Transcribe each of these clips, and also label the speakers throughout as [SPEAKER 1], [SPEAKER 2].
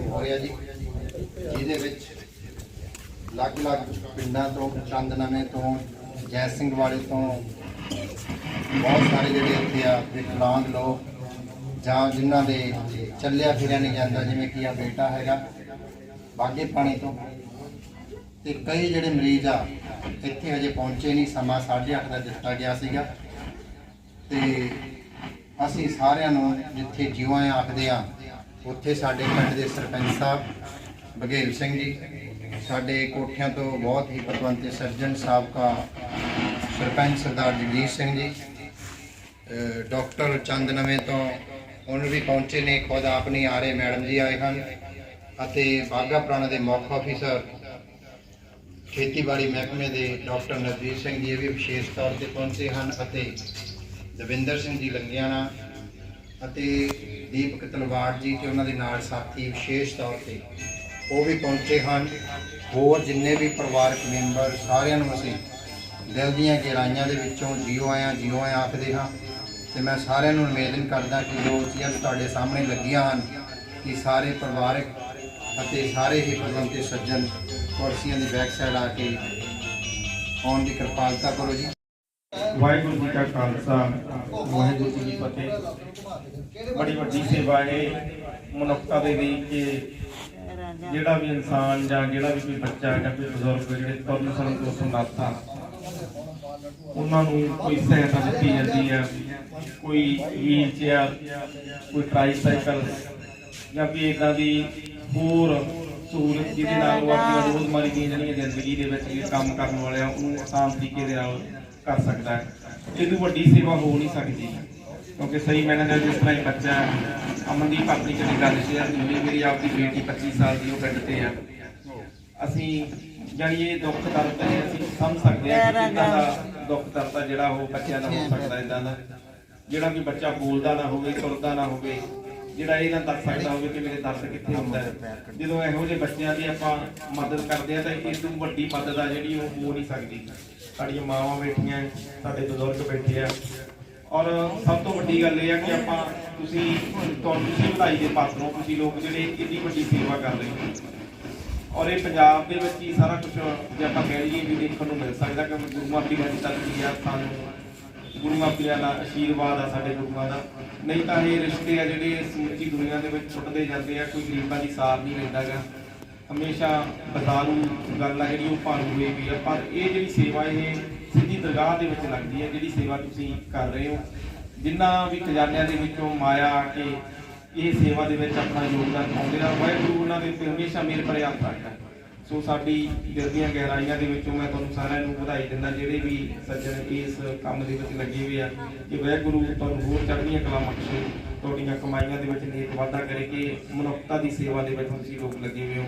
[SPEAKER 1] ਹੋ ਰਿਹਾ ਜੀ, ਜਿਹਦੇ ਵਿੱਚ ਅਲੱਗ-ਅਲੱਗ ਪਿੰਡਾਂ ਤੋਂ ਚੰਦ ਨਵੇਂ ਤੋਂ ਜੈ ਸਿੰਘ ਵਾਲੇ ਤੋਂ ਬਹੁਤ ਸਾਰੇ ਜਿਹੜੇ ਇੱਥੇ ਆ, ਵਿਕਲਾਂਗ ਲੋਕ ਜਾਂ ਜਿਨ੍ਹਾਂ ਦੇ ਚੱਲਿਆ ਫਿਰਿਆ ਨਹੀਂ ਜਾਂਦਾ, ਜਿਵੇਂ ਕਿ ਆ ਬੇਟਾ ਹੈਗਾ, ਬਾਗੇ ਪਾਣੀ ਤੋਂ। ਤੇ ਕਈ ਜਿਹੜੇ ਮਰੀਜ਼ ਆ, ਇੱਥੇ ਹਜੇ ਪਹੁੰਚੇ ਨਹੀਂ, ਸਮਾਂ 8:30 ਦਾ ਦਿੱਤਾ ਗਿਆ ਸੀਗਾ। ਤੇ ਅਸੀਂ ਸਾਰਿਆਂ ਨੂੰ ਜਿੱਥੇ ਜਿਉਂ ਆਖਦੇ ਆ ਉੱਥੇ ਸਾਡੇ ਪਿੰਡ ਦੇ ਸਰਪੰਚ ਸਾਹਿਬ, ਬਘੇਲ ਸਿੰਘ ਜੀ, ਸਾਡੇ ਕੋਠਿਆਂ ਤੋਂ ਬਹੁਤ ਹੀ ਪਤਵੰਤੇ ਸਰਜਨ ਸਾਬਕਾ ਸਰਪੰਚ ਸਰਦਾਰ ਜਗਜੀਤ ਸਿੰਘ ਜੀ, ਅਹ ਡਾਕਟਰ ਚੰਦ ਨਵੇਂ ਤੋਂ ਹੁਣ ਵੀ ਪਹੁੰਚੇ ਨੇ, ਖੁਦ ਆਪ ਨਹੀਂ ਆ ਰਹੇ ਮੈਡਮ ਜੀ ਆਏ ਹਨ ਅਤੇ ਬਾਗਾ ਪੁਰਾਣਾ ਦੇ ਮੁੱਖ ਅਫੀਸਰ ਖੇਤੀਬਾੜੀ ਮਹਿਕਮੇ ਦੇ ਡਾਕਟਰ ਨਵਜੀਤ ਸਿੰਘ ਜੀ ਇਹ ਵੀ ਵਿਸ਼ੇਸ਼ ਤੌਰ ਤੇ ਪਹੁੰਚੇ ਹਨ ਅਤੇ ਦਵਿੰਦਰ ਸਿੰਘ ਜੀ ਲੰਗਿਆਣਾ ਅਤੇ ਦੀਪਕ ਤਲਵਾੜ ਜੀ ਤੇ ਉਹਨਾਂ ਦੇ ਨਾਲ ਸਾਥੀ ਵਿਸ਼ੇਸ਼ ਤੌਰ ਤੇ ਉਹ ਵੀ ਪਹੁੰਚੇ ਹਨ। ਹੋਰ ਜਿੰਨੇ ਵੀ ਪਰਿਵਾਰਕ ਮੈਂਬਰ ਸਾਰਿਆਂ ਨੂੰ ਅਸੀਂ ਦਿਲ ਦੀਆਂ ਗਹਿਰਾਈਆਂ ਦੇ ਵਿੱਚੋਂ ਜੀਓ ਆਇਆਂ ਜੀਓ ਆਇਆਂ ਆਖਦੇ ਹਾਂ। ਤੇ ਮੈਂ ਸਾਰਿਆਂ ਨੂੰ ਨਿਵੇਦਨ ਕਰਦਾ ਕਿ ਜੋ ਚੀਜ਼ਾਂ ਤੁਹਾਡੇ ਸਾਹਮਣੇ ਲੱਗੀਆਂ ਹਨ, ਕਿ ਸਾਰੇ ਪਰਿਵਾਰਕ ਅਤੇ ਸਾਰੇ ਹੀ ਭਗਵੰਤੇ ਸੱਜਣ ਕੁਰਸੀਆਂ ਦੀ ਬੈਕ ਸਾਈਡ ਆ ਕੇ ਆਉਣ ਦੀ ਕਿਰਪਾਲਤਾ ਕਰੋ ਜੀ।
[SPEAKER 2] ਵਾਹਿਗੁਰੂ ਜੀ ਕਾ ਖਾਲਸਾ, ਵਾਹਿਗੁਰੂ ਜੀ ਕੀ ਫਤਿਹ। ਬੜੀ ਵੱਡੀ ਸੇਵਾ ਇਹ ਮਨੁੱਖਤਾ ਦੇ ਲਈ ਕਿ ਜਿਹੜਾ ਵੀ ਇਨਸਾਨ ਜਾਂ ਜਿਹੜਾ ਵੀ ਕੋਈ ਬੱਚਾ ਜਾਂ ਕੋਈ ਬਜ਼ੁਰਗ ਜਿਹੜੇ ਤੁਰਨ ਸਰਨ ਤੋਂ ਸਮਰੱਥਾ ਉਹਨਾਂ ਨੂੰ ਕੋਈ ਸਹਾਇਤਾ ਦਿੱਤੀ ਜਾਂਦੀ ਹੈ ਕੋਈ ਵੀਲ ਚੇਅਰ ਕੋਈ ਟ੍ਰਾਈਸਾਈਕਲ ਜਾਂ ਵੀ ਇਦਾਂ ਦੀ ਹੋਰ ਸਹੂਲਤ ਜਿਹਦੇ ਨਾਲ ਉਹ ਆਪਣੀ ਰੋਜ਼ਮਰੀ ਦੀਆਂ ਜਿਹੜੀਆਂ ਜ਼ਿੰਦਗੀ ਦੇ ਵਿੱਚ ਕੰਮ ਕਰਨ ਵਾਲਿਆਂ ਨੂੰ ਉਹਨੂੰ ਆਸਾਨ ਤਰੀਕੇ ਦੇ ਨਾਲ ਕਰ ਸਕਦਾ ਹੈ। ਇਹ ਵੱਡੀ ਸੇਵਾ ਹੋ ਨਹੀਂ ਸਕਦੀ। ਕਿਉਂਕਿ ਸਹੀ ਮੈਨੇ ਜਿਸ ਤਰ੍ਹਾਂ ਇੱਕ ਬੱਚਾ ਅਮਨਦੀਪ ਆਪਣੀ ਜਿਹੜੀ ਗੱਲ ਸ਼ੇਅਰ ਨਹੀਂ ਹੋਈ ਮੇਰੀ ਆਪਦੀ ਬੇਟੀ 25 ਸਾਲ ਦੀ ਉਹ ਪਿੰਡ ਤੇ ਆ। ਅਸੀਂ ਜਾਨੀ ਇਹ ਦੁੱਖ ਦਰਦ ਹੈ ਅਸੀਂ ਸਮਝ ਸਕਦੇ ਹਾਂ ਕਿ ਕਿੰਨਾ ਦਾ ਦੁੱਖ ਦਰਦ ਆ ਜਿਹੜਾ ਉਹ ਬੱਚਿਆਂ ਦਾ ਹੋ ਸਕਦਾ ਇਦਾਂ ਦਾ। ਜਿਹੜਾ ਕਿ ਬੱਚਾ ਬੋਲਦਾ ਨਾ ਹੋਵੇ ਤੁਰਦਾ ਨਾ ਹੋਵੇ, ਜਿਹੜਾ ਇਹ ਨਾ ਦੱਸ ਸਕਦਾ ਹੋਵੇ ਕਿ ਮੇਰੇ ਦਰਦ ਕਿੱਥੇ ਹੁੰਦਾ ਹੈ। ਜਦੋਂ ਇਹੋ ਜਿਹੇ ਬੱਚਿਆਂ ਦੀ ਆਪਾਂ ਮਦਦ ਕਰਦੇ ਆ ਤਾਂ ਇਸ ਤੋਂ ਵੱਡੀ ਮਦਦ ਆ ਜਿਹੜੀ ਉਹ ਹੋ ਨਹੀਂ ਸਕਦੀ। ਸਾਡੀਆਂ ਮਾਵਾਂ ਬੈਠੀਆਂ, ਸਾਡੇ ਬਜ਼ੁਰਗ ਬੈਠੇ ਆ। ਔਰ ਸਭ ਤੋਂ ਵੱਡੀ ਗੱਲ ਇਹ ਆ ਕਿ ਆਪਾਂ ਤੁਸੀਂ, ਤੁਹਾਨੂੰ ਤੁਸੀਂ ਵਧਾਈ ਦੇ ਪਾਤਰ ਤੁਸੀਂ ਲੋਕ ਜਿਹੜੇ ਇੰਨੀ ਵੱਡੀ ਸੇਵਾ ਕਰ ਰਹੇ ਹੋ। ਔਰ ਇਹ ਪੰਜਾਬ ਦੇ ਵਿੱਚ ਹੀ ਸਾਰਾ ਕੁਝ ਜੇ ਆਪਾਂ ਕਹਿ ਲਈਏ ਵੀ ਦੇਖਣ ਨੂੰ ਮਿਲ ਸਕਦਾ, ਕਿ ਗੁਰੂਆਂ ਪੀਰਾਂ ਦੀ ਤਰੱਕੀ ਆ ਸਾਨੂੰ। ਗੁਰੂਆਂ ਪੀਰਾਂ ਦਾ ਆਸ਼ੀਰਵਾਦ ਆ ਸਾਡੇ ਗੁਰੂਆਂ ਦਾ। ਨਹੀਂ ਤਾਂ ਇਹ ਰਿਸ਼ਤੇ ਆ ਜਿਹੜੇ ਸਮੁੱਚੀ ਦੁਨੀਆ ਦੇ ਵਿੱਚ ਛੁੱਟਦੇ ਜਾਂਦੇ ਆ, ਕੋਈ ਗਰੀਬਾਂ ਦੀ ਸਾਰ ਨਹੀਂ ਲੈਂਦਾਗਾ। ਹਮੇਸ਼ਾ ਬਜ਼ਾਰੂ ਗੱਲ ਆ ਜਿਹੜੀ ਉਹ ਭਾਰੂ ਹੋਈ ਵੀ ਆ, ਪਰ ਇਹ ਜਿਹੜੀ ਸੇਵਾ ਇਹ ਸਿੱਧੀ ਦਰਗਾਹ ਦੇ ਵਿੱਚ ਲੱਗਦੀ ਹੈ, ਜਿਹੜੀ ਸੇਵਾ ਤੁਸੀਂ ਕਰ ਰਹੇ ਹੋ। ਜਿੰਨਾ ਵੀ ਖਜ਼ਾਨਿਆਂ ਦੇ ਵਿੱਚੋਂ ਮਾਇਆ ਆ ਕੇ ਇਹ ਸੇਵਾ ਦੇ ਵਿੱਚ ਆਪਣਾ ਯੋਗਦਾਨ ਪਾਉਂਦੇ ਆ, ਵਾਹਿਗੁਰੂ ਉਹਨਾਂ ਦੇ ਉੱਤੇ ਹਮੇਸ਼ਾ ਮੇਰ ਭਰੇ ਹੱਥ ਰੱਖਦਾ। ਸੋ ਸਾਡੀ ਦਿਲ ਦੀਆਂ ਗਹਿਰਾਈਆਂ ਦੇ ਵਿੱਚੋਂ ਮੈਂ ਤੁਹਾਨੂੰ ਸਾਰਿਆਂ ਨੂੰ ਵਧਾਈ ਦਿੰਦਾ, ਜਿਹੜੇ ਵੀ ਸੱਜਣ ਇਸ ਕੰਮ ਦੇ ਵਿੱਚ ਲੱਗੇ ਹੋਏ ਆ, ਕਿ ਵਾਹਿਗੁਰੂ ਤੁਹਾਨੂੰ ਹੋਰ ਚੜ੍ਹਦੀਆਂ ਕਲਾ ਬਖਸ਼ੇ ਤੁਹਾਡੀਆਂ ਕਮਾਈਆਂ ਦੇ ਵਿੱਚ ਨੇਕ ਵਾਧਾ ਕਰੇ ਕਿ ਮਨੁੱਖਤਾ ਦੀ ਸੇਵਾ ਦੇ ਵਿੱਚ ਤੁਸੀਂ ਲੋਕ ਲੱਗੇ ਹੋਏ ਹੋ।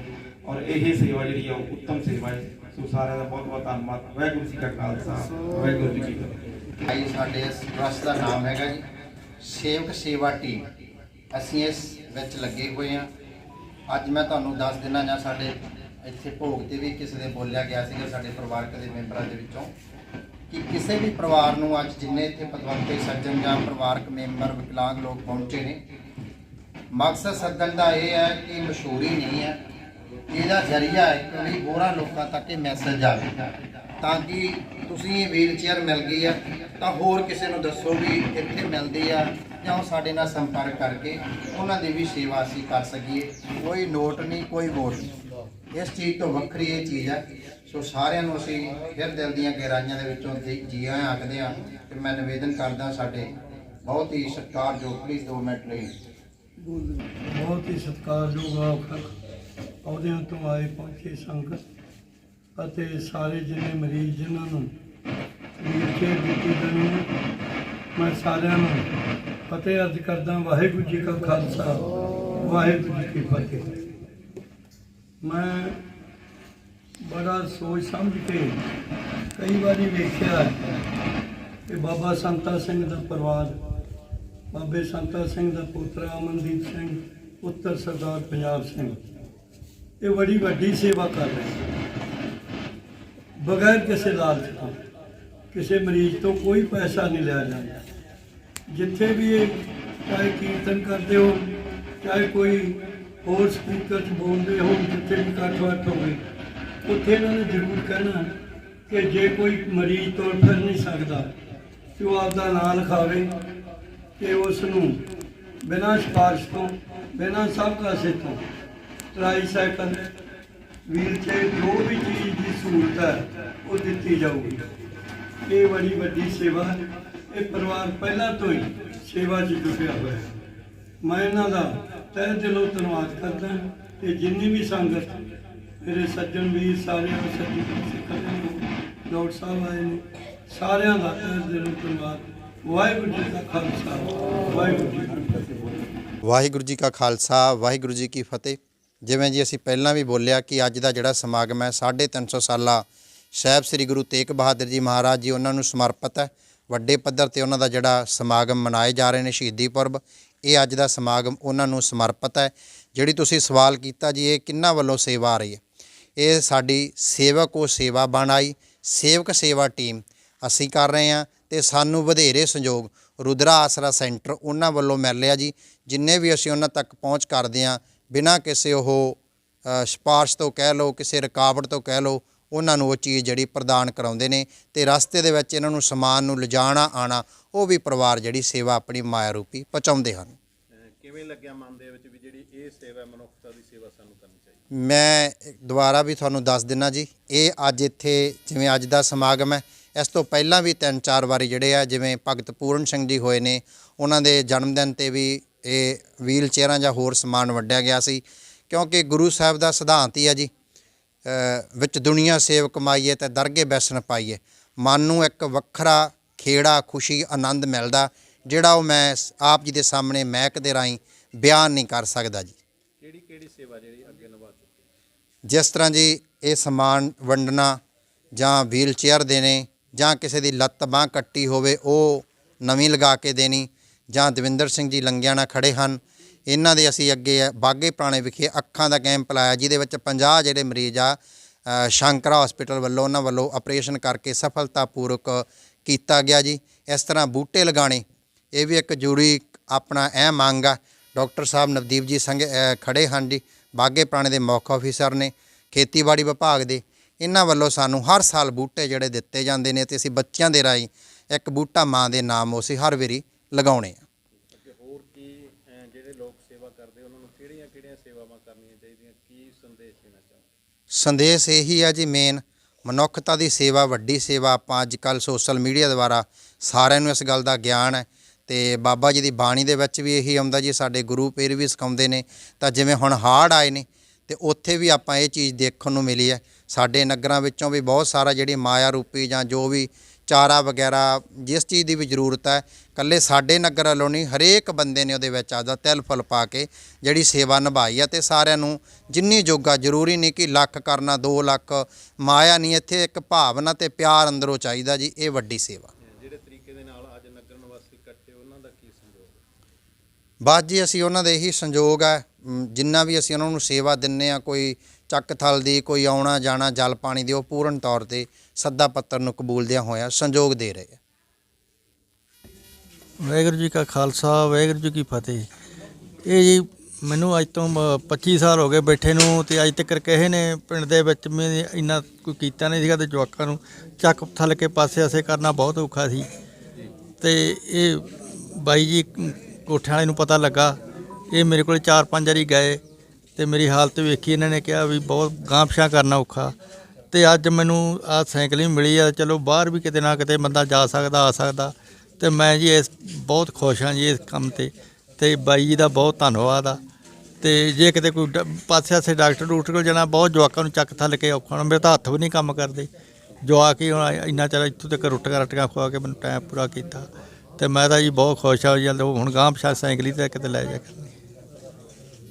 [SPEAKER 2] ਔਰ ਇਹ ਸੇਵਾ ਜਿਹੜੀ ਆ, ਉਹ ਉੱਤਮ ਸੇਵਾ ਹੈ। ਸੋ ਸਾਰਿਆਂ ਦਾ ਬਹੁਤ ਬਹੁਤ ਧੰਨਵਾਦ। ਵਾਹਿਗੁਰੂ ਜੀ ਕਾ ਖਾਲਸਾ, ਵਾਹਿਗੁਰੂ ਜੀ ਕੀ ਫਤਿਹ।
[SPEAKER 1] ਭਾਈ ਸਾਡੇ ਇਸ ਟਰਸਟ ਦਾ ਨਾਮ ਹੈਗਾ ਜੀ, ਸੇਵਕ ਸੇਵਾ ਟੀਮ। ਅਸੀਂ ਇਸ ਵਿੱਚ ਲੱਗੇ ਹੋਏ ਹਾਂ। ਅੱਜ ਮੈਂ ਤੁਹਾਨੂੰ ਦੱਸ ਦਿਨਾਂ ਜਾਂ ਸਾਡੇ ਇੱਥੇ ਭੋਗ ਤੇ ਵੀ ਕਿਸੇ ਦੇ ਬੋਲਿਆ ਗਿਆ ਸੀਗਾ, ਸਾਡੇ ਪਰਿਵਾਰਕ ਦੇ ਮੈਂਬਰਾਂ ਦੇ ਵਿੱਚੋਂ, ਕਿ ਕਿਸੇ ਵੀ ਪਰਿਵਾਰ ਨੂੰ ਅੱਜ ਜਿੰਨੇ ਇੱਥੇ ਪਤਵੰਤੇ ਸੱਜਣ ਜਾਂ ਪਰਿਵਾਰਕ ਮੈਂਬਰ, ਵਿਕਲਾਂਗ ਲੋਕ ਪਹੁੰਚੇ ਨੇ, ਮਕਸਦ ਸੱਦਣ ਦਾ ਇਹ ਹੈ ਕਿ ਮਸ਼ਹੂਰੀ ਨਹੀਂ ਹੈ। ਇਹਦਾ ਜ਼ਰੀਆ ਹੈ ਕਿ ਵੀ ਹੋਰਾਂ ਲੋਕਾਂ ਤੱਕ ਇਹ ਮੈਸੇਜ ਜਾਵੇ। ਤਾਂ ਕਿ ਤੁਸੀਂ ਇਹ ਵੀਲ ਚੇਅਰ ਮਿਲ ਗਈ ਆ, ਤਾਂ ਹੋਰ ਕਿਸੇ ਨੂੰ ਦੱਸੋ ਵੀ ਇੱਥੇ ਮਿਲਦੀ ਆ ਜਾਂ ਉਹ ਸਾਡੇ ਨਾਲ ਸੰਪਰਕ ਕਰਕੇ ਉਹਨਾਂ ਦੀ ਵੀ ਸੇਵਾ ਅਸੀਂ ਕਰ ਸਕੀਏ। ਕੋਈ ਨੋਟ ਨਹੀਂ, ਕੋਈ ਵੋਟ ਨਹੀਂ। ਇਸ ਚੀਜ਼ ਤੋਂ ਵੱਖਰੀ ਇਹ ਚੀਜ਼ ਹੈ ਸੋ ਸਾਰਿਆਂ ਨੂੰ ਅਸੀਂ ਫਿਰ ਦਿਲ ਦੀਆਂ ਗਹਿਰਾਈਆਂ ਦੇ ਵਿੱਚੋਂ ਜੀ- ਜੀ ਆਖਦੇ ਆ ਤੇ ਮੈਂ ਨਿਵੇਦਨ ਕਰਦਾ ਸਾਡੇ ਬਹੁਤ ਹੀ ਸਤਿਕਾਰਯੋਗ ਪਲੀਜ਼ ਦੋ ਮਿੰਟ ਲਈ
[SPEAKER 3] ਬਹੁਤ ਹੀ ਸਤਿਕਾਰਯੋਗ ਆਖਰ ਅਹੁਦਿਆਂ ਤੋਂ ਆਏ ਪਹੁੰਚੇ ਸੰਗਤ ਅਤੇ ਸਾਰੇ ਜਿੰਨੇ ਮਰੀਜ਼ ਜਿਨ੍ਹਾਂ ਨੂੰ ਵੀਲਚੇਅਰ ਦਿੱਤੀ ਗਈ ਮੈਂ ਸਾਰਿਆਂ ਨੂੰ ਫਤਿਹ ਅਰਜ਼ ਕਰਦਾ ਵਾਹਿਗੁਰੂ ਜੀ ਕਾ ਖਾਲਸਾ, ਵਾਹਿਗੁਰੂ ਜੀ ਕੀ ਫਤਿਹ। ਮੈਂ ਬੜਾ ਸੋਚ ਸਮਝ ਕੇ ਕਈ ਵਾਰੀ ਵੇਖਿਆ ਕਿ ਬਾਬਾ ਸੰਤਾ ਸਿੰਘ ਦਾ ਪਰਿਵਾਰ, ਬਾਬੇ ਸੰਤਾ ਸਿੰਘ ਦਾ ਪੁੱਤਰ ਅਮਨਦੀਪ ਸਿੰਘ, ਪੁੱਤਰ ਸਰਦਾਰ ਪੰਜਾਬ ਸਿੰਘ ਇਹ ਬੜੀ ਵੱਡੀ ਸੇਵਾ ਕਰ ਰਹੇ ਬਗੈਰ ਕਿਸੇ ਲਾਲਚ ਤੋਂ, ਕਿਸੇ ਮਰੀਜ਼ ਤੋਂ ਕੋਈ ਪੈਸਾ ਨਹੀਂ ਲਿਆ ਜਾਂਦਾ। ਜਿੱਥੇ ਵੀ ਇਹ ਚਾਹੇ ਕੀਰਤਨ ਕਰਦੇ ਹੋ ਚਾਹੇ ਕੋਈ ਹੋਰ ਸਪੀਕਰ 'ਚ ਬੋਲਦੇ ਹੋ ਜਿੱਥੇ ਵੀ ਇਕੱਠ ਵੱਟ ਹੋਵੇ, ਉੱਥੇ ਇਹਨਾਂ ਨੇ ਜ਼ਰੂਰ ਕਹਿਣਾ ਕਿ ਜੇ ਕੋਈ ਮਰੀਜ਼ ਤੁਰ ਫਿਰ ਨਹੀਂ ਸਕਦਾ, ਤੇ ਉਹ ਆਪਦਾ ਨਾਂ ਲਿਖਾਵੇ ਕਿ ਉਸ ਨੂੰ ਬਿਨਾਂ ਸਿਫਾਰਿਸ਼ ਤੋਂ, ਬਿਨਾਂ ਸਭ ਕਾਸੇ ਤੋਂ ਟ੍ਰਾਈਸਾਈਕਲ ਵੀਲਚੇਅਰ, ਜੋ ਵੀ ਚੀਜ਼ ਦੀ ਸਹੂਲਤ ਹੈ, ਉਹ ਦਿੱਤੀ ਜਾਊਗੀ। ਇਹ ਬੜੀ ਵੱਡੀ ਸੇਵਾ ਹੈ। ਇਹ ਪਰਿਵਾਰ ਪਹਿਲਾਂ ਤੋਂ ਹੀ ਸੇਵਾ 'ਚ ਜੁਟਿਆ ਹੋਇਆ ਹੈ। ਮੈਂ ਇਹਨਾਂ ਦਾ ਤਹਿ ਦਿਲੋਂ ਧੰਨਵਾਦ ਕਰਦਾ ਤੇ ਜਿੰਨੀ ਵੀ ਸੰਗਤ ਮੇਰੇ ਸੱਜਣ ਵੀਰ ਸਾਰਿਆਂ ਨੂੰ ਸੱਜੀ ਸਿੱਖਾਂ ਡਾਕਟਰ ਸਾਹਿਬ ਆਏ ਨੇ, ਸਾਰਿਆਂ ਦਾ ਤਹਿ ਦਿਲੋਂ ਧੰਨਵਾਦ। ਵਾਹਿਗੁਰੂ ਜੀ ਕਾ ਖਾਲਸਾ, ਵਾਹਿਗੁਰੂ ਜੀ ਕੀ ਫਤਿਹ।
[SPEAKER 1] ਵਾਹਿਗੁਰੂ ਜੀ ਕਾ ਖਾਲਸਾ, ਵਾਹਿਗੁਰੂ ਜੀ ਕੀ ਫਤਿਹ। ਜਿਵੇਂ ਜੀ ਅਸੀਂ ਪਹਿਲਾਂ ਵੀ ਬੋਲਿਆ ਕਿ ਅੱਜ ਦਾ ਜਿਹੜਾ ਸਮਾਗਮ ਹੈ 350 ਸਾਲਾ ਸਾਹਿਬ ਸ੍ਰੀ ਗੁਰੂ ਤੇਗ ਬਹਾਦਰ ਜੀ ਮਹਾਰਾਜ ਜੀ ਉਹਨਾਂ ਨੂੰ ਸਮਰਪਿਤ ਹੈ। ਵੱਡੇ ਪੱਧਰ ਤੇ ਉਹਨਾਂ ਦਾ ਜਿਹੜਾ ਸਮਾਗਮ ਮਨਾਏ ਜਾ ਰਹੇ ਨੇ ਸ਼ਹੀਦੀ ਪੁਰਬ, ਇਹ ਅੱਜ ਦਾ ਸਮਾਗਮ ਉਹਨਾਂ ਨੂੰ ਸਮਰਪਿਤ ਹੈ। ਜਿਹੜੀ ਤੁਸੀਂ ਸਵਾਲ ਕੀਤਾ ਜੀ, ਇਹ ਕਿੰਨਾ ਵੱਲੋਂ ਸੇਵਾ ਆ ਰਹੀ ਹੈ? ਇਹ ਸਾਡੀ ਸੇਵਕ ਉਹ ਸੇਵਾ ਬਣਾਈ ਸੇਵਕ ਸੇਵਾ ਟੀਮ ਅਸੀਂ ਕਰ ਰਹੇ ਹਾਂ ਤੇ ਸਾਨੂੰ ਵਧੇਰੇ ਸੰਯੋਗ ਰੁਦਰਾ ਆਸਰਾ ਸੈਂਟਰ ਉਹਨਾਂ ਵੱਲੋਂ ਮਿਲ ਰਿਹਾ ਜੀ, ਜਿੰਨੇ ਵੀ ਅਸੀਂ ਉਹਨਾਂ ਤੱਕ ਪਹੁੰਚ ਕਰਦੇ ਹਾਂ ਬਿਨਾਂ ਕਿਸੇ ਉਹ ਸਿਫਾਰਿਸ਼ ਤੋਂ ਕਹਿ ਲਓ ਕਿਸੇ ਰੁਕਾਵਟ ਤੋਂ ਕਹਿ ਲਓ ਉਹਨਾਂ ਨੂੰ ਉਹ ਚੀਜ਼ ਜਿਹੜੀ ਪ੍ਰਦਾਨ ਕਰਾਉਂਦੇ ਨੇ ਤੇ ਰਸਤੇ ਦੇ ਵਿੱਚ ਇਹਨਾਂ ਨੂੰ ਸਮਾਨ ਨੂੰ ਲਿਜਾਣਾ ਆਣਾ ਉਹ ਵੀ ਪਰਿਵਾਰ ਜਿਹੜੀ ਸੇਵਾ ਆਪਣੀ ਮਾਇਆ ਰੂਪੀ ਪਹੁੰਚਾਉਂਦੇ ਹਨ।
[SPEAKER 2] ਕਿਵੇਂ ਲੱਗਿਆ ਮਨ ਦੇ ਵਿੱਚ ਵੀ ਜਿਹੜੀ ਇਹ ਸੇਵਾ ਮਨੁੱਖਤਾ ਦੀ ਸੇਵਾ ਸਾਨੂੰ ਕਰਨੀ ਚਾਹੀਦੀ?
[SPEAKER 1] ਮੈਂ ਦੁਬਾਰਾ ਵੀ ਤੁਹਾਨੂੰ ਦੱਸ ਦਿੰਨਾ ਜੀ ਇਹ ਅੱਜ ਇੱਥੇ ਜਿਵੇਂ ਅੱਜ ਦਾ ਸਮਾਗਮ ਹੈ ਇਸ ਤੋਂ ਪਹਿਲਾਂ ਵੀ ਤਿੰਨ ਚਾਰ ਵਾਰੀ ਜਿਹੜੇ ਆ ਜਿਵੇਂ ਭਗਤ ਪੂਰਨ ਸਿੰਘ ਜੀ ਹੋਏ ਨੇ ਉਹਨਾਂ ਦੇ ਜਨਮ ਦਿਨ ਤੇ ਵੀ ਇਹ ਵੀਲ ਚੇਅਰਾਂ ਜਾਂ ਹੋਰ ਸਮਾਨ ਵੰਡਿਆ ਗਿਆ ਸੀ ਕਿਉਂਕਿ ਗੁਰੂ ਸਾਹਿਬ ਦਾ ਸਿਧਾਂਤ ਹੀ ਆ ਜੀ ਵਿੱਚ ਦੁਨੀਆ ਸੇਵ ਕਮਾਈਏ ਤੇ ਦਰਗੇ ਬੈਸਣ ਪਾਈਏ। ਮਨ ਨੂੰ ਇੱਕ ਵੱਖਰਾ ਖੇੜਾ ਖੁਸ਼ੀ ਆਨੰਦ ਮਿਲਦਾ ਜਿਹੜਾ ਉਹ ਮੈਂ ਆਪ ਜੀ ਦੇ ਸਾਹਮਣੇ ਮਹਿਕ ਦੇ ਰਾਹੀਂ ਬਿਆਨ ਨਹੀਂ ਕਰ ਸਕਦਾ ਜੀ।
[SPEAKER 2] ਕਿਹੜੀ ਕਿਹੜੀ ਸੇਵਾ ਜਿਹੜੀ ਅੱਗੇ ਨਿਭਾ ਚੁੱਕੀ?
[SPEAKER 1] ਜਿਸ ਤਰ੍ਹਾਂ ਜੀ ਇਹ ਸਮਾਨ ਵੰਡਣਾ ਜਾਂ ਵੀਲ ਚੇਅਰ ਦੇਣੇ ਜਾਂ ਕਿਸੇ ਦੀ ਲੱਤ ਬਾਹ ਕੱਟੀ ਹੋਵੇ ਉਹ ਨਵੀਂ ਲਗਾ ਕੇ ਦੇਣੀ ਜਾਂ ਦਵਿੰਦਰ ਸਿੰਘ ਜੀ ਲੰਗਿਆਣਾ ਖੜੇ ਹਨ। ਇਹਨਾਂ ਦੇ ਅਸੀਂ ਅੱਗੇ ਬਾਗੇ ਪੁਰਾਣੇ ਵਿਖੇ ਅੱਖਾਂ ਦਾ ਕੈਂਪ ਲਾਇਆ ਜਿਹਦੇ ਵਿੱਚ 50 ਜਿਹੜੇ ਮਰੀਜ਼ ਆ ਸ਼ੰਕਰਾ ਹਸਪੀਟਲ ਵੱਲੋਂ ਉਹਨਾਂ ਵੱਲੋਂ ਆਪਰੇਸ਼ਨ ਕਰਕੇ ਸਫਲਤਾਪੂਰਵਕ ਕੀਤਾ ਗਿਆ ਜੀ। ਇਸ ਤਰ੍ਹਾਂ ਬੂਟੇ ਲਗਾਣੇ ਇਹ ਵੀ ਇੱਕ ਜ਼ਰੂਰੀ ਆਪਣਾ ਅਹਿਮ ਮੰਗ ਆ। ਡਾਕਟਰ ਸਾਹਿਬ ਨਵਦੀਪ ਜੀ ਸੰਘ ਅ, ਖੜੇ ਹਨ ਜੀ ਬਾਗੇ ਪੁਰਾਣੇ ਦੇ ਮੁੱਖ ਅਫੀਸਰ ਨੇ ਖੇਤੀਬਾੜੀ ਵਿਭਾਗ ਦੇ। ਇਹਨਾਂ ਵੱਲੋਂ ਸਾਨੂੰ ਹਰ ਸਾਲ ਬੂਟੇ ਜਿਹੜੇ ਦਿੱਤੇ ਜਾਂਦੇ ਨੇ ਤੇ ਅਸੀਂ ਬੱਚਿਆਂ ਦੇ ਰਾਹੀਂ ਇੱਕ ਬੂਟਾ ਮਾਂ ਦੇ ਨਾਮ ਅਸੀਂ ਹਰ ਵੇਰੀ ਲਗਾਉਣੇ ਆ।
[SPEAKER 2] ਹੋਰ ਕੀ ਜਿਹੜੇ ਲੋਕ ਸੇਵਾ ਕਰਦੇ ਉਹਨਾਂ ਨੂੰ ਕਿਹੜੀਆਂ ਕਿਹੜੀਆਂ ਸੇਵਾਵਾਂ ਕਰਨੀਆਂ ਚਾਹੀਦੀਆਂ? ਕੀ ਸੰਦੇਸ਼ ਦੇਣਾ ਚਾਹੁੰਦੇ
[SPEAKER 1] ਸੰਦੇਸ਼ ਇਹੀ ਆ ਜੀ ਮੇਨ ਮਨੁੱਖਤਾ ਦੀ ਸੇਵਾ ਵੱਡੀ ਸੇਵਾ ਆਪਾਂ ਅੱਜ ਕੱਲ ਸੋਸ਼ਲ ਮੀਡੀਆ ਦੁਆਰਾ ਸਾਰਿਆਂ ਨੂੰ ਇਸ ਗੱਲ ਦਾ ਗਿਆਨ ਹੈ। ਤੇ ਬਾਬਾ ਜੀ ਦੀ ਬਾਣੀ ਦੇ ਵਿੱਚ ਵੀ ਇਹੀ ਆਉਂਦਾ ਜੀ ਸਾਡੇ ਗੁਰੂ ਪੀਰ ਵੀ ਸਿਖਾਉਂਦੇ ਨੇ ਤਾਂ ਜਿਵੇਂ ਹੁਣ ਹਾੜ ਆਏ ਨੇ ਤੇ ਉੱਥੇ ਵੀ ਆਪਾਂ ਇਹ ਚੀਜ਼ ਦੇਖਣ ਨੂੰ ਮਿਲੀ ਹੈ। ਸਾਡੇ ਨਗਰਾਂ ਵਿੱਚੋਂ ਵੀ ਬਹੁਤ ਸਾਰਾ ਜਿਹੜੀ ਮਾਇਆ ਰੂਪੀ ਜਾਂ ਜੋ ਵੀ ਚਾਰਾ ਵਗੈਰਾ ਜਿਸ ਚੀਜ਼ ਦੀ ਵੀ ਜ਼ਰੂਰਤ ਹੈ ਕੱਲੇ ਸਾਡੇ ਨਗਰ ਵੱਲੋਂ ਨਹੀਂ ਹਰੇਕ ਬੰਦੇ ਨੇ ਉਹਦੇ ਵਿੱਚ ਆਦਾ ਤਿਲ ਫੁੱਲ ਪਾ ਕੇ ਜਿਹੜੀ ਸੇਵਾ ਨਿਭਾਈ ਆ ਤੇ ਸਾਰਿਆਂ ਨੂੰ ਜਿੰਨੀ ਜੋਗਾ ਜ਼ਰੂਰੀ ਨਹੀਂ ਕਿ ਲੱਖ ਕਰਨਾ 2 ਲੱਖ ਮਾਇਆ ਨਹੀਂ ਇੱਥੇ ਇੱਕ ਭਾਵਨਾ ਤੇ ਪਿਆਰ ਅੰਦਰੋਂ ਚਾਹੀਦਾ ਜੀ ਇਹ ਵੱਡੀ ਸੇਵਾ।
[SPEAKER 2] ਜਿਹੜੇ ਤਰੀਕੇ ਦੇ ਨਾਲ ਅੱਜ ਨਗਰ ਨਿਵਾਸੀ ਇਕੱਠੇ ਉਹਨਾਂ ਦਾ ਕੀ ਸੰਯੋਗ
[SPEAKER 1] ਬਸ ਜੀ ਅਸੀਂ ਉਹਨਾਂ ਦੇ ਇਹੀ ਸੰਯੋਗ ਹੈ ਜਿੰਨਾ ਵੀ ਅਸੀਂ ਉਹਨਾਂ ਨੂੰ ਸੇਵਾ ਦਿੰਨੇ ਆ ਕੋਈ ਚੱਕ ਥਲ ਦੀ ਕੋਈ ਆਉਣਾ ਜਾਣਾ ਜਲ ਪਾਣੀ ਦੀ ਉਹ ਪੂਰਨ ਤੌਰ ਤੇ ਸੱਦਾ ਪੱਤਰ ਨੂੰ ਕਬੂਲਦਿਆਂ ਹੋਇਆ ਸੰਯੋਗ ਦੇ ਰਹੇ ਆ।
[SPEAKER 4] ਵਾਹਿਗੁਰੂ ਜੀ ਕਾ ਖਾਲਸਾ, ਵਾਹਿਗੁਰੂ ਜੀ ਕੀ ਫਤਿਹ। ਇਹ ਜੀ ਮੈਨੂੰ ਅੱਜ ਤੋਂ ਮ- 25 ਸਾਲ ਹੋ ਗਏ ਬੈਠੇ ਨੂੰ ਤੇ ਅੱਜ ਤੱਕ ਕਿਸੇ ਨੇ ਪਿੰਡ ਦੇ ਵਿੱਚ ਮੈਂ ਇੰਨਾ ਕੋਈ ਕੀਤਾ ਨਹੀਂ ਸੀਗਾ ਤੇ ਜਵਾਕਾਂ ਨੂੰ ਚੱਕ ਥੱਲ ਕੇ ਪਾਸੇ ਆਸੇ ਕਰਨਾ ਬਹੁਤ ਔਖਾ ਸੀ। ਤੇ ਇਹ ਬਾਈ ਜੀ ਕੋਠਿਆਂ ਵਾਲੇ ਨੂੰ ਪਤਾ ਲੱਗਾ, ਇਹ ਮੇਰੇ ਕੋਲ ਚਾਰ ਪੰਜ ਵਾਰੀ ਗਏ। ਤੇ ਮੇਰੀ ਹਾਲਤ ਵੇਖੀ ਇਹਨਾਂ ਨੇ ਕਿਹਾ ਵੀ ਬਹੁਤ ਗਾਂਪਸ਼ਾ ਕਰਨਾ ਔਖਾ। ਤੇ ਅੱਜ ਮੈਨੂੰ ਆ ਸਾਈਕਲ ਹੀ ਮਿਲੀ ਆ, ਚਲੋ ਬਾਹਰ ਵੀ ਕਿਤੇ ਨਾ ਕਿਤੇ ਬੰਦਾ ਜਾ ਸਕਦਾ, ਆ ਸਕਦਾ। ਤੇ ਮੈਂ ਜੀ ਇਸ ਬਹੁਤ ਖੁਸ਼ ਹਾਂ ਜੀ ਇਸ ਕੰਮ ਤੇ। ਤੇ ਬਾਈ ਜੀ ਦਾ ਬਹੁਤ ਧੰਨਵਾਦ ਆ। ਤੇ ਜੇ ਕਿਤੇ ਕੋਈ ਡ- ਪਾਸੇ ਆਸੇ ਡਾਕਟਰ ਡੂਕਟਰ ਕੋਲ ਜਾਣਾ, ਬਹੁਤ ਜਵਾਕਾਂ ਨੂੰ ਚੱਕ ਥੱਲ ਕੇ ਔਖਾ ਹੋਣਾ, ਮੇਰੇ ਤਾਂ ਹੱਥ ਵੀ ਨਹੀਂ ਕੰਮ ਕਰਦੇ। ਜਵਾਕ ਹੀ ਹੁਣ ਇੰਨਾ ਚਿਰ ਇੱਥੋਂ ਤੱਕ ਰੋਟੀਆਂ ਰੱਟੀਆਂ ਖਵਾ ਕੇ ਮੈਨੂੰ ਟਾਈਮ ਪੂਰਾ ਕੀਤਾ। ਤੇ ਮੈਂ ਤਾਂ ਜੀ ਬਹੁਤ ਖੁਸ਼ ਹਾਂ ਜੀ ਹੁਣ ਗਾਂਹ ਪਛਾ ਸਾਈਕਲ ਹੀ ਤੇ ਕਿਤੇ ਲੈ ਜਾ ਕਰਨੀ।